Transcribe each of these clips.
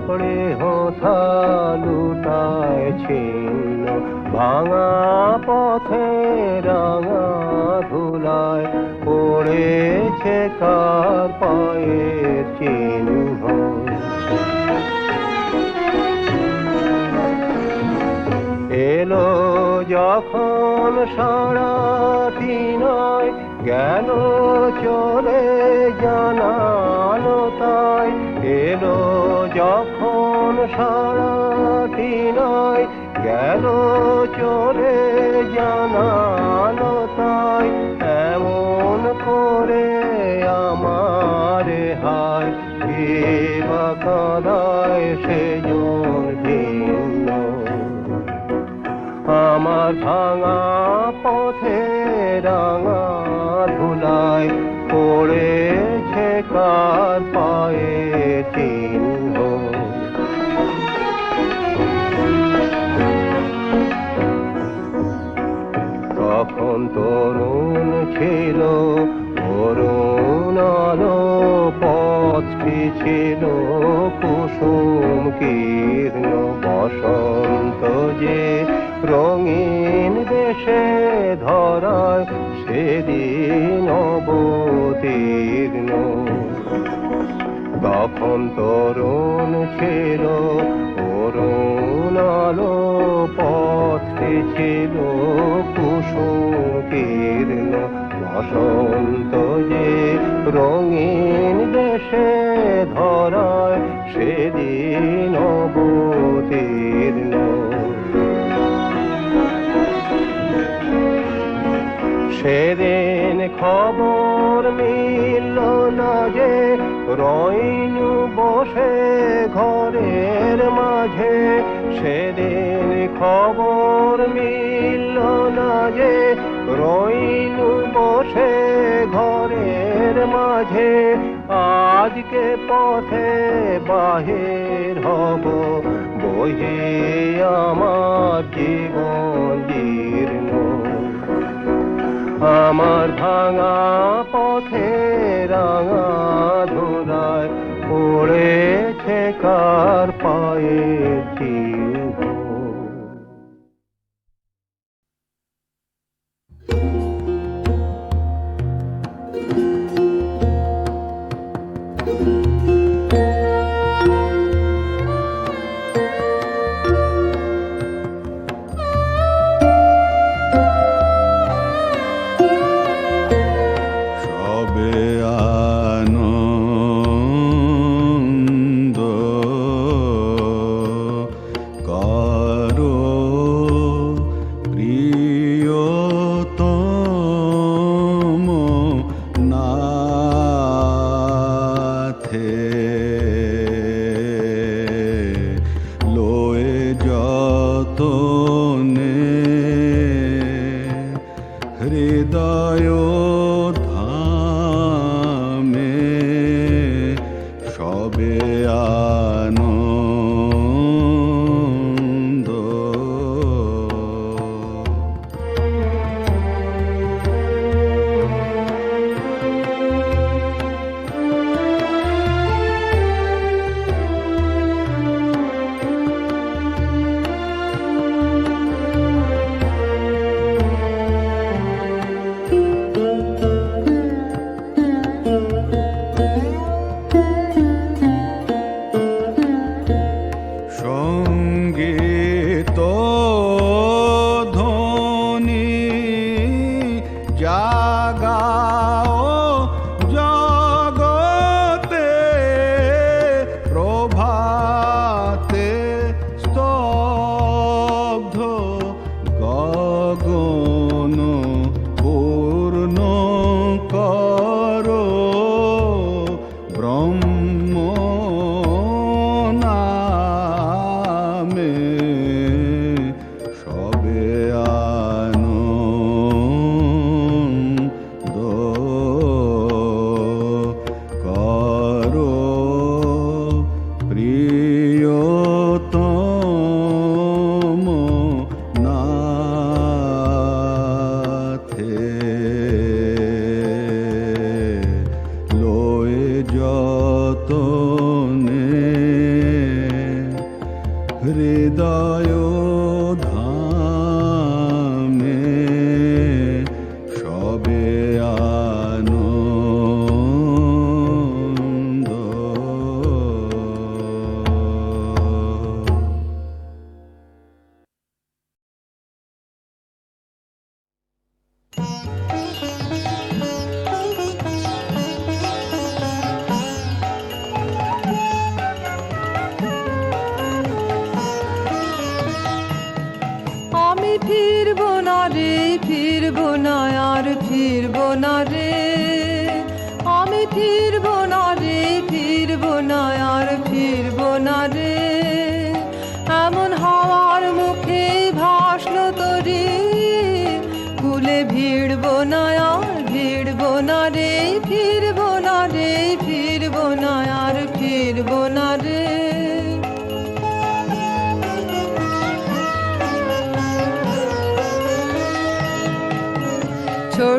পাপড়ে হোথা লুটায় ছিন্ন, ভাঙা পথে রাঙা ধুলায় পড়েছে কার পায়ের চিহ্ন। এলো যখন সারা নয় গেল চলে জানালো তাই। এলো যখন সারাটি নয়, গেল চলে জানালো তাই। এমন করে আমার হায় কে বা কাদায় সেজন ভিন্ন আমার ভাঙা পথে রাঙা ধুলায় পড়েছে কার পায়ে। চিহ্ন তখন তরুণ ছিল, অরুণ আলো পথটি ছিল, কুসুম কীর্ণ বসন্ত যে রঙিন দেশে ধরায়, সেদিন অবতীর্ণ তখন তরুণ ছিল, অরুণ আলো পথটি ছিল, কুসুম কীর্ণ বসন্ত যে রঙিন দেশে ধরায় সেদিন অবতীর্ণ। সেদিন খবর মিলল না যে রইনু বসে ঘরের মাঝে। সেদিন খবর মিলল না যে রইনু বসে ঘরের মাঝে। আজকে পথে বাহির হব বহে আমার জীবন জীর্ণ আমার ভাঙা পথে রাঙা ধোদায় পড়েছে কার পায়ে?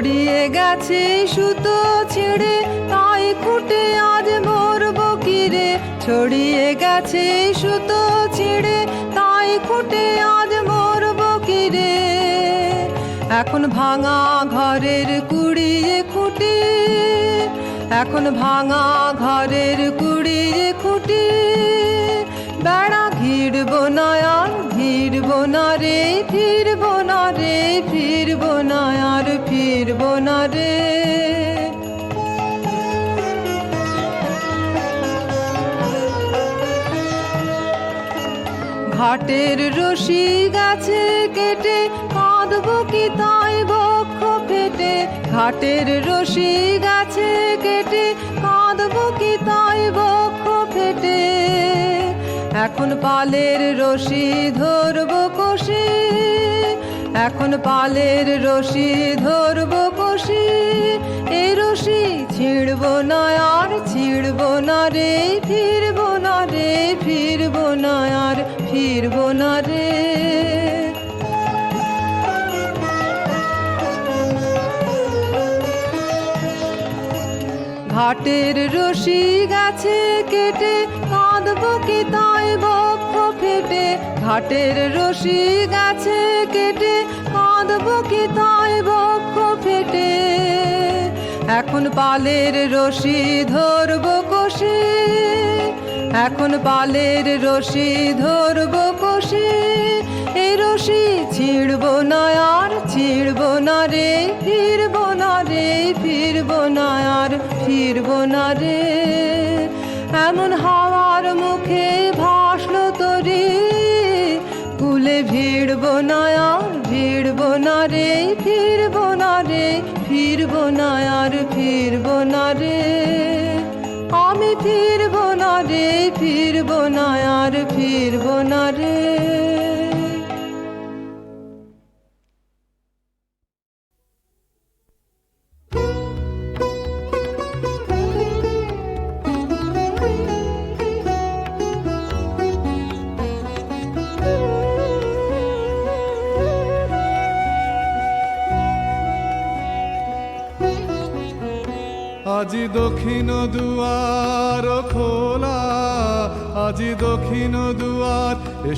ছড়িয়ে গেছে সুতো ছেড়ে, তাই খুঁটে আজ মরবো কিরে? ছড়িয়ে গেছে সুতো ছেড়ে, তাই খুঁটে আজ মরবো কিরে? এখন ভাঙা ঘরের কুড়িয়ে খুঁটি, এখন ভাঙা ঘরের কুড়িয়ে খুঁটি, বেড়া ঘিরবো না আর ফিরবো না রে, ফিরবো না রে, ফিরবো না আর ফিরবো না রে। ঘাটের রশি গাছে কেটে কাঁদবো কি তাই বক্ষ ফেটে? ঘাটের রশি গাছে কেটে কাঁদবো কি তাই বক্ষ ফেটে? এখন পালের রশি ধরবো কষি, এখন পালের রশি ধরবো কষি, এ রশি ছিড়বো না আর ছিড়বো না রে, ফিরবো না রে, ফিরবো না আর ফিরবো না রে। ঘাটের রশি গাছে কেটে ঘাটের রশি গাছে কেটে, কাঁদবো কি তাই বক্ষ ফেটে। এখন পালের রশি ধরব কষি, এখন পালের রশি ধরব কষি এই রশি ছিড়বো না আর, ছিড়বো না রে, ফিরবো না রে, ফিরবো না আর, ফিরবো না রে। এমন হাওয়ার মুখে ভাসল তরি। কুলে ভিড়ব না আর, ভিড়ব না রে, ফিরব না রে, ফিরব না আর বোনা না রে। আমি ফিরব না রে, ফিরব না আর বোনা না রে।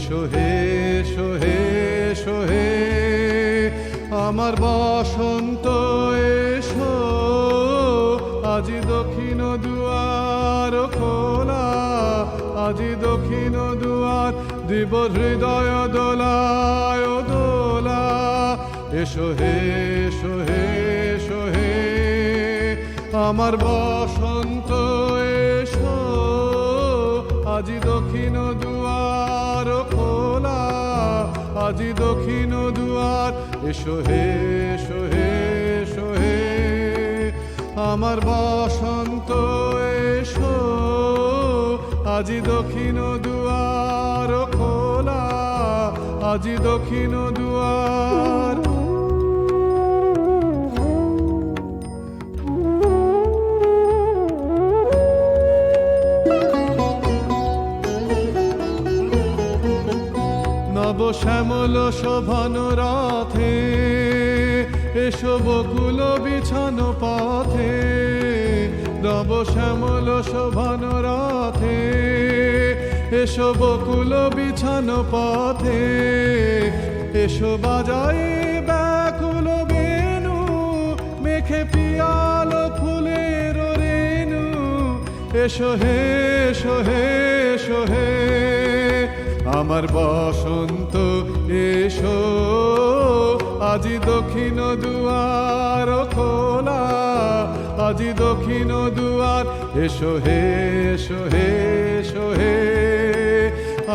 এসো হে এসো হে এসো, হে। আমার বসন্ত এসো, আজি দক্ষিণ দুয়ার খোলা, আজি দক্ষিণ দুয়ার দিব হৃদয় দোলায় দোলা। এসো হে এসো হে এসো, হে। আমার বসন্ত এসো, আজি দক্ষিণ আজি দক্ষিণ দুয়ার। এসো হে এসো হে এসো হে। আমার বসন্ত, এসো। আজি দক্ষিণ দুয়ার খোলা। আজি দক্ষিণ দুয়ার নব শ্যামল শোভন রথে এসো বকুল বিছানো পথে। নব শ্যামল শোভন রথে এসো বকুল বিছানো পথে। এসো বাজাই ব্যাকুল বেনু, মেখে পিয়ালো ফুলের রেণু এসো হে এসো হে এসো হে। আমার বসন্ত, এসো। আজি দক্ষিণ দুয়ার খোলা, আজি দক্ষিণ দুয়ার, এসো হে এসো হে এসো হে।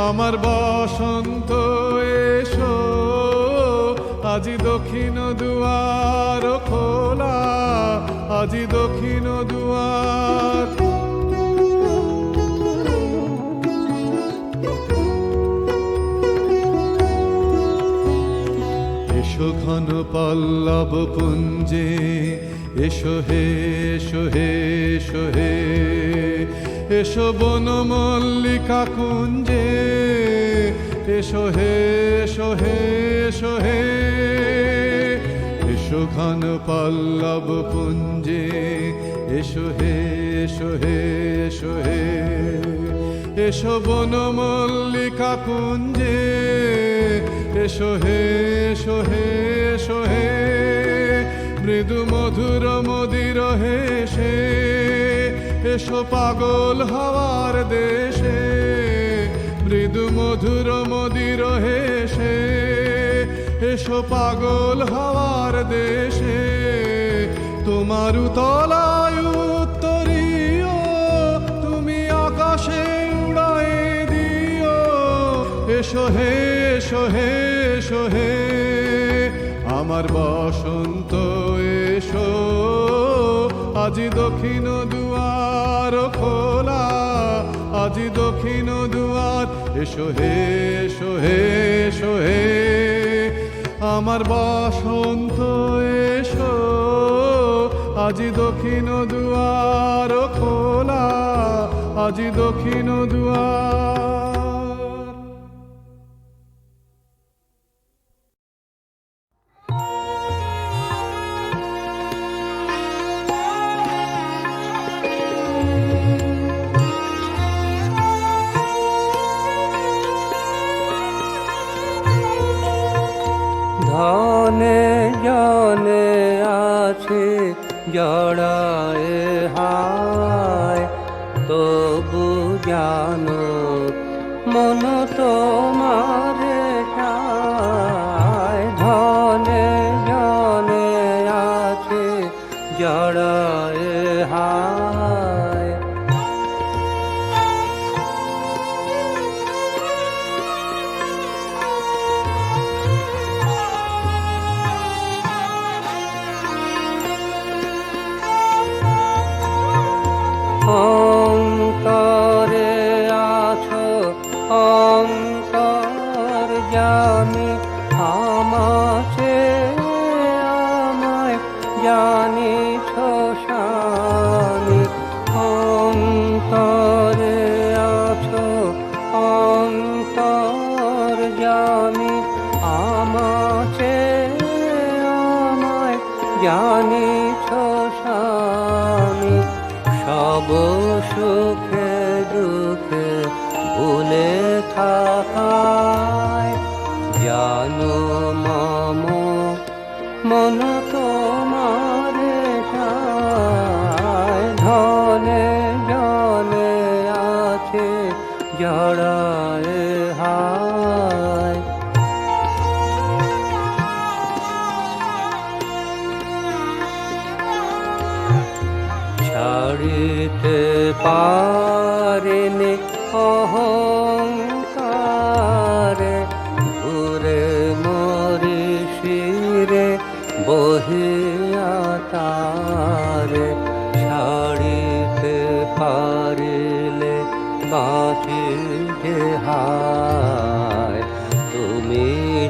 আমার বসন্ত, এসো। আজি দক্ষিণ দুয়ার খোলা, আজি দক্ষিণ দুয়ার এসো ঘন পল্লব পুঞ্জে, এসো হে এসো হে এসো হে। এসো বন মল্লিকা কুঞ্জে, এসো হে এসো হে এসো হে। এসো ঘন পল্লব পুঞ্জে, এসো হে এসো হে এসো হে। এসো বন মল্লিকা কুঞ্জে এসো হে এসো হে এসো হে। মৃদু মধুর মদির হেসে এসো পাগল হওয়ার দেশে। মৃদু মধুর মদির হেসে এসো পাগল হওয়ার দেশে। তোমার তলায় উত্তরীয়, তুমি আকাশে উড়াই দিও। এসো হে এসো হে এসো হে, আমার বসন্ত এসো। আজি দক্ষিণ দুয়ার খোলা, আজি দক্ষিণ দুয়ার, এসো হে এসো হে এসো হে। আমার বসন্ত এসো, আজি দক্ষিণ দুয়ার খোলা, আজি দক্ষিণ দুয়ার ছাড়িতে পারেনি অহংকারে। ঘুরে মরি শিরে বহিয়া তারে ছাড়িতে পারিলে যে হায়, তুমি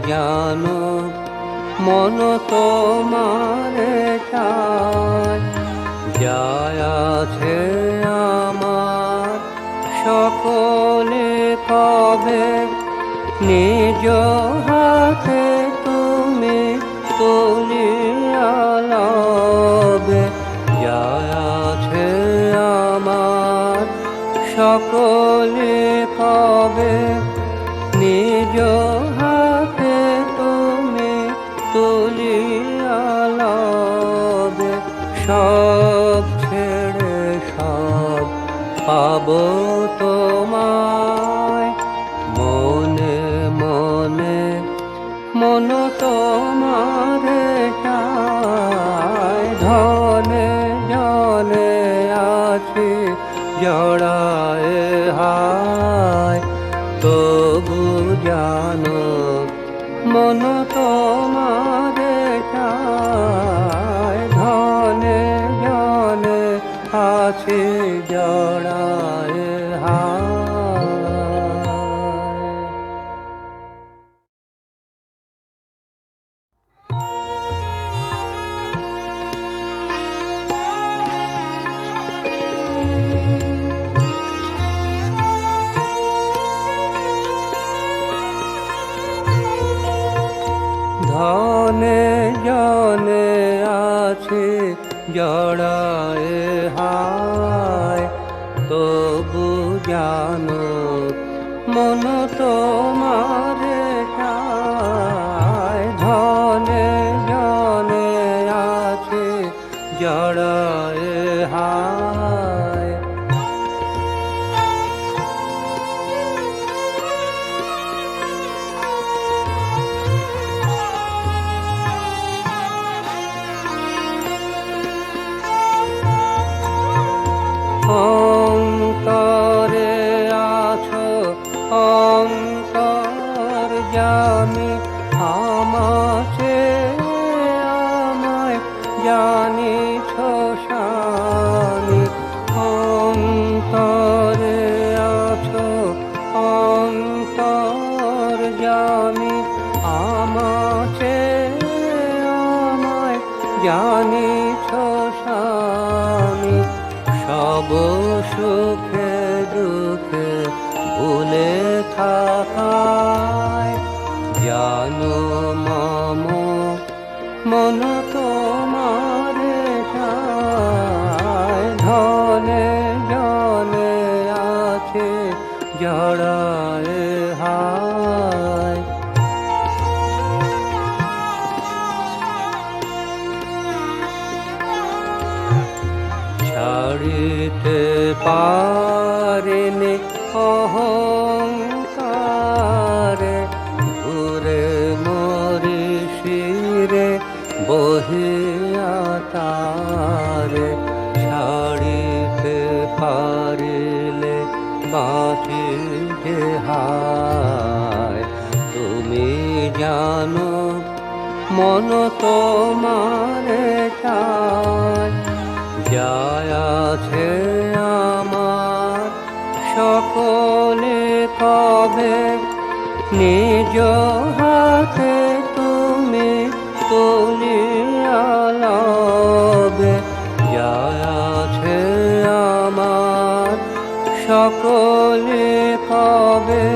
জানো মন তোমারে চায় সকলে কবে? নিজ হাতে তুমি তুলিয়া লবে যায় আছে আমার সকলে কবে? নিজ হাতে তুমি তুলিয়া লবে সব ছেড়ে সব পাবো। ॐ পারেনে অহংকার, ঘুরে মরি শিরে বহিয়া তার ছাড়িতে পারিলে বাকি যে হায়, তুমি জানো মন তোমার চায়। যায় আছে সকলে কবে নিজ হাতে তুমি তুলি আলাবে যা আছে আমার সকলে কবে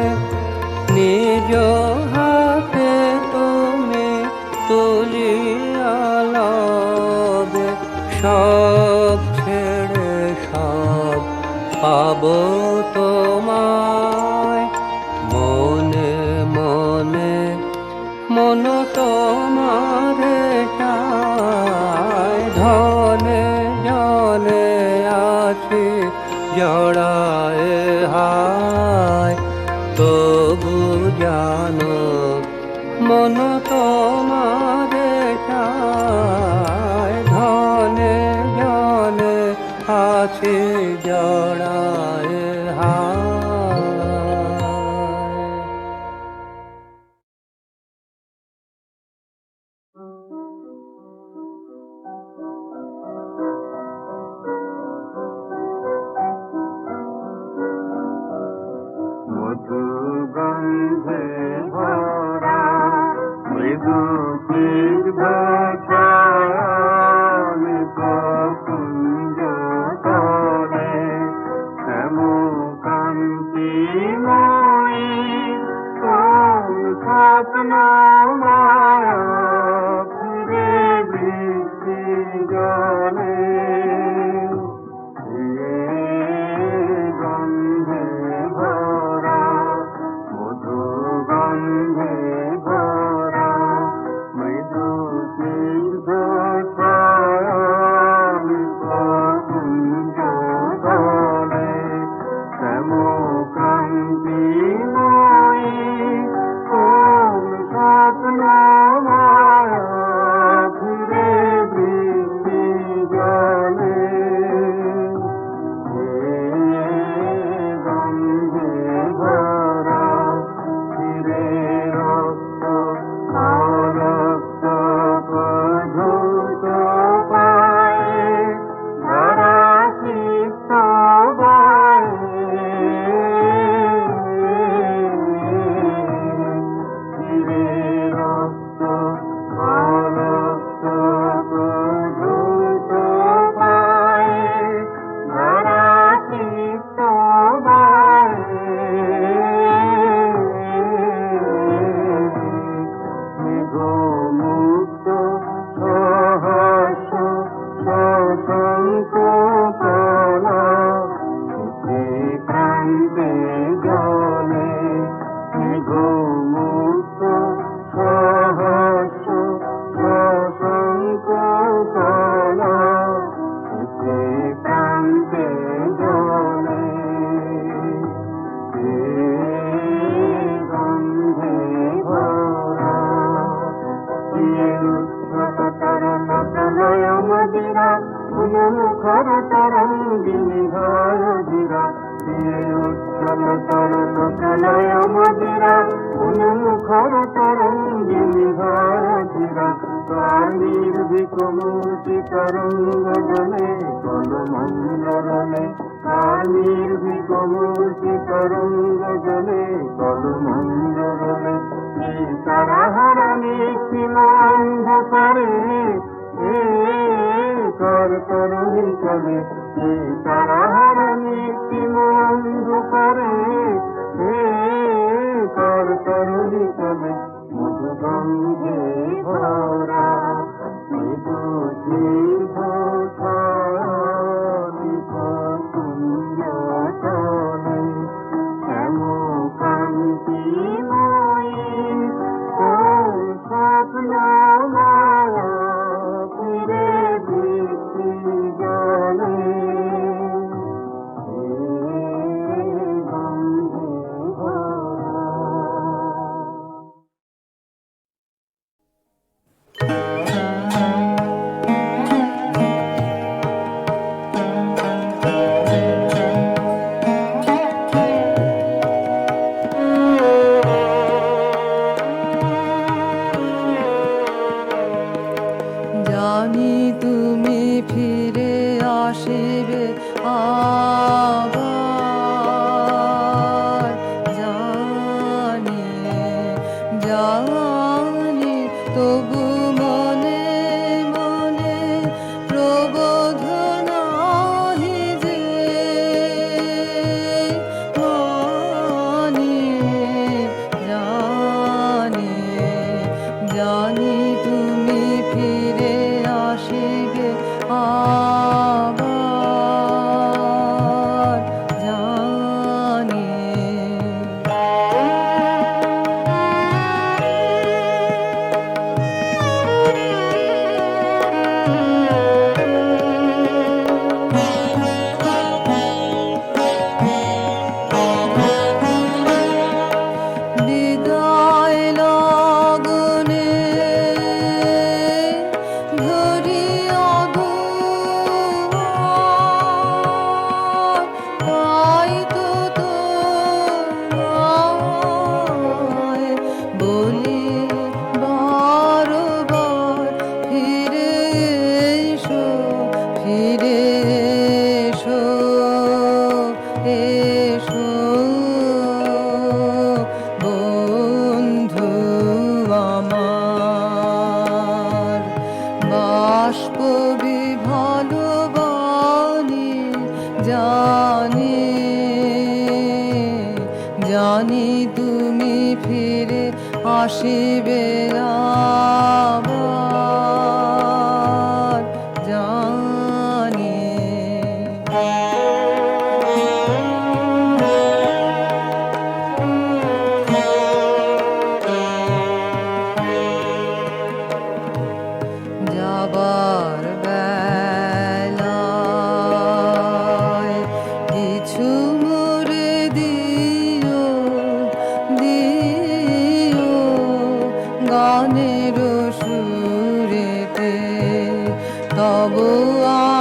কালীর্ভিকমূর্তিকরঙ্গনে কলমঙ্গরণে কালীর্ভিকমূর্তিকরঙ্গনে কলমঙ্গরণে তারাহারানি অন্ধকারে কর তরুণী চলে। তারাহারানি অন্ধকারে কর তরুণী চলে। गंग भा जी Melanie. আসিবে। গানের সুরেতে তব আ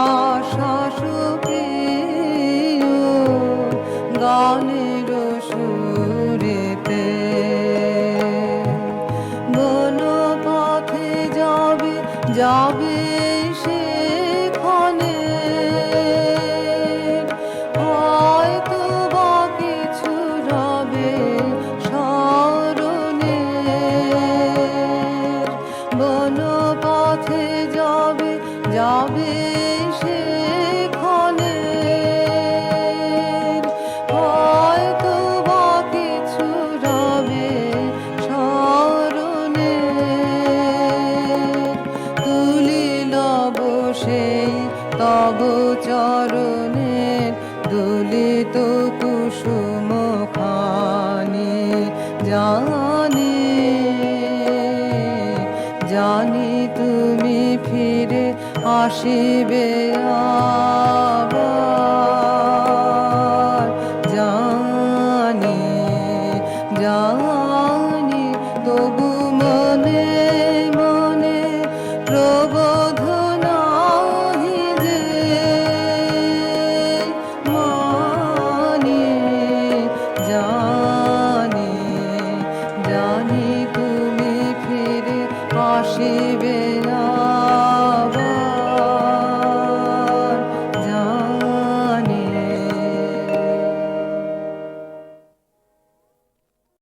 চরণের দলিত কুসুম খানি জানি জানি তুমি ফিরে আসিবে আ